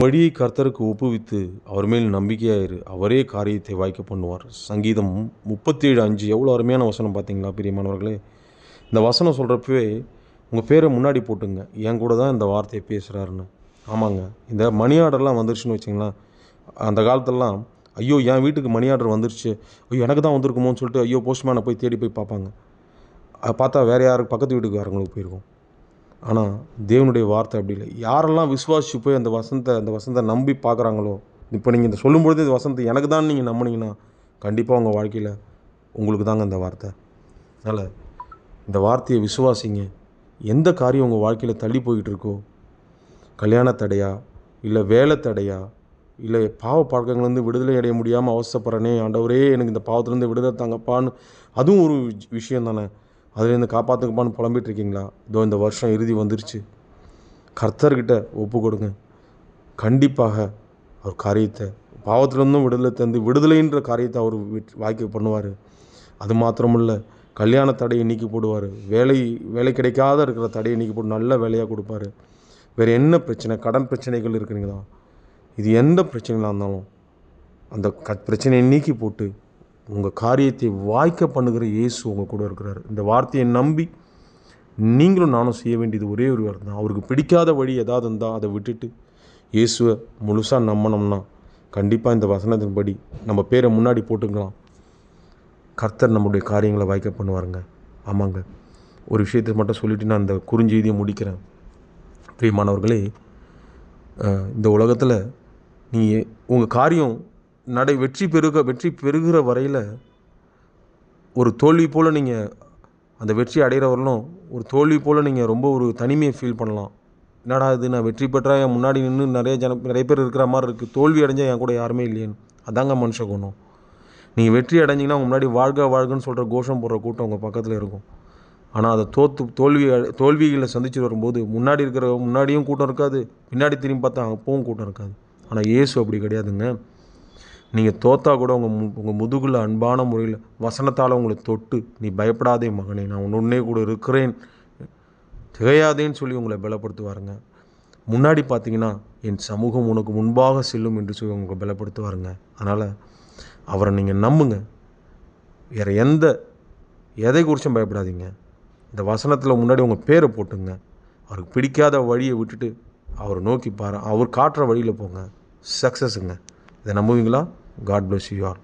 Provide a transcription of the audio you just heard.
வழியை கர்த்தருக்கு ஒப்புவித்து அவர் மேல் நம்பிக்கையாயிரு. அவரே காரியத்தை வாய்க்க பண்ணுவார். சங்கீதம் முப்பத்தி ஏழு அஞ்சு. எவ்வளோ அருமையான வசனம் பார்த்தீங்களா பிரியமானவர்களே? இந்த வசனம் சொல்கிறப்பவே உங்கள் பேரை முன்னாடி போட்டுங்க. என் கூட தான் இந்த வார்த்தையை பேசுகிறாருன்னு ஆமாங்க. இந்த மணி ஆர்டர்லாம் வந்துருச்சுன்னு வச்சிங்களேன். அந்த காலத்திலலாம் ஐயோ என் வீட்டுக்கு மணி ஆர்டர் வந்துருச்சு. ஐயோ எனக்கு தான் வந்திருக்குமோன்னு சொல்லிட்டு ஐயோ போஸ்ட்மேனை போய் தேடி போய் பார்ப்பாங்க. அதை பார்த்தா வேறு யாருக்கு பக்கத்து வீட்டுக்காரங்களுக்கு போயிருக்கோம். ஆனால் தேவனுடைய வார்த்தை அப்படி இல்லை. யாரெல்லாம் விசுவாசிச்சு போய் அந்த வசனத்தை அந்த வசனத்தை நம்பி பார்க்குறாங்களோ இப்போ நீங்கள் இந்த சொல்லும்பொழுது இந்த வசனத்தை எனக்கு தான் நீங்கள் நம்பினீங்கன்னா கண்டிப்பாக உங்கள் வாழ்க்கையில் உங்களுக்கு தாங்க இந்த வார்த்தை. அதனால் இந்த வார்த்தையை விசுவாசிங்க. எந்த காரியம் உங்கள் வாழ்க்கையில் தள்ளி போய்கிட்டு இருக்கோ கல்யாண தடையா இல்லை வேலை தடையா இல்லை பாவ பழக்கங்கள்லேருந்து விடுதலை அடைய முடியாமல் அவசரப்படுறனே ஆண்டவரே எனக்கு இந்த பாவத்துலேருந்து விடுதலை தாங்கப்பான்னு அதுவும் ஒரு விஷயம் தானே அதுலேருந்து காப்பாற்றுங்கப்பான்னு புலம்பிட்டு இருக்கீங்களா இதோ இந்த வருஷம் இறுதி வந்துருச்சு. கர்த்தர்கிட்ட ஒப்பு கொடுங்க கண்டிப்பாக அவர் காரியத்தை பாவத்திலிருந்தும் விடுதலை தந்து விடுதலைன்ற காரியத்தை அவர் வீட்- வாய்க்க பண்ணுவார். அது மாத்திரமில்ல கல்யாண தடையை நீக்கி போடுவார். வேலை வேலை கிடைக்காத இருக்கிற தடையை நீக்கி போட்டு நல்ல வேலையாக கொடுப்பாரு. வேறு என்ன பிரச்சனை? கடன் பிரச்சனைகள் இருக்குங்களா? இது எந்த பிரச்சனைகளாக இருந்தாலும் அந்த க பிரச்சனையை நீக்கி போட்டு உங்கள் காரியத்தை வாய்க்க பண்ணுகிற இயேசு உங்கள் கூட இருக்கிறார். இந்த வார்த்தையை நம்பி நீங்களும் நானும் செய்ய வேண்டியது ஒரே ஒரு வார்த்தை தான் அவருக்கு பிடிக்காத வழி ஏதாவது இருந்தால் அதை விட்டுட்டு இயேசுவை முழுசாக நம்பினோம்னா கண்டிப்பாக இந்த வசனத்தின்படி நம்ம பேரை முன்னாடி போட்டுக்கலாம். கர்த்தர் நம்முடைய காரியங்களை வாய்க்க பண்ணுவாருங்க. ஆமாங்க. ஒரு விஷயத்தை மட்டும் சொல்லிவிட்டு நான் இந்த குறுஞ்செய்தியை முடிக்கிறேன். பிரியமானவர்களே இந்த உலகத்தில் நீங்கள் உங்கள் காரியம் நடை வெற்றி பெருக வெற்றி பெறுகிற வரையில் ஒரு தோல்வி போல் நீங்கள் அந்த வெற்றி அடைகிறவர்களும் ஒரு தோல்வி போல் நீங்கள் ரொம்ப ஒரு தனிமையை ஃபீல் பண்ணலாம். என்னடா இது நான் வெற்றி பெற்றா என் முன்னாடி நின்று நிறைய ஜன நிறைய பேர் இருக்கிற மாதிரி இருக்குது தோல்வி அடைஞ்சால் என் கூட யாருமே இல்லையேன்னு. அதாங்க மனுஷ குணம். நீங்கள் வெற்றி அடைஞ்சிங்கன்னா உங்கள் முன்னாடி வாழ்க வாழ்கன்னு சொல்கிற கோஷம் போடுற கூட்டம் உங்கள் பக்கத்தில் இருக்கும். ஆனால் அதை தோத்து தோல்வி அடை- தோல்விகளை சந்திச்சு வரும்போது முன்னாடி இருக்கிற முன்னாடியும் கூட்டம் இருக்காது பின்னாடி திரும்பி பார்த்தா அப்பவும் கூட்டம் இருக்காது. ஆனால் இயேசு அப்படி கிடையாதுங்க. நீங்கள் தோத்தா கூட உங்கள் மு உங்கள் முதுகில் அன்பான முறையில் வசனத்தால் உங்களை தொட்டு நீ பயப்படாதே மகனே நான் உன்னுடனே கூட இருக்கிறேன். திகையாதேன்னு சொல்லி உங்களை பலப்படுத்துவாருங்க. முன்னாடி பார்த்தீங்கன்னா என் சமூகம் உனக்கு முன்பாக செல்லும் என்று சொல்லி உங்களை பலப்படுத்துவாருங்க. அதனால் அவரை நீங்கள் நம்புங்க. வேறு எந்த எதை குறிச்சும் பயப்படாதீங்க. இந்த வசனத்தில் முன்னாடி உங்கள் பேரை போட்டுங்க. அவருக்கு பிடிக்காத வழியை விட்டுட்டு அவரை நோக்கி பாரு அவர் காட்டுற வழியில் போங்க. சக்ஸஸுங்க இதை நம்புவீங்களா? God bless you all.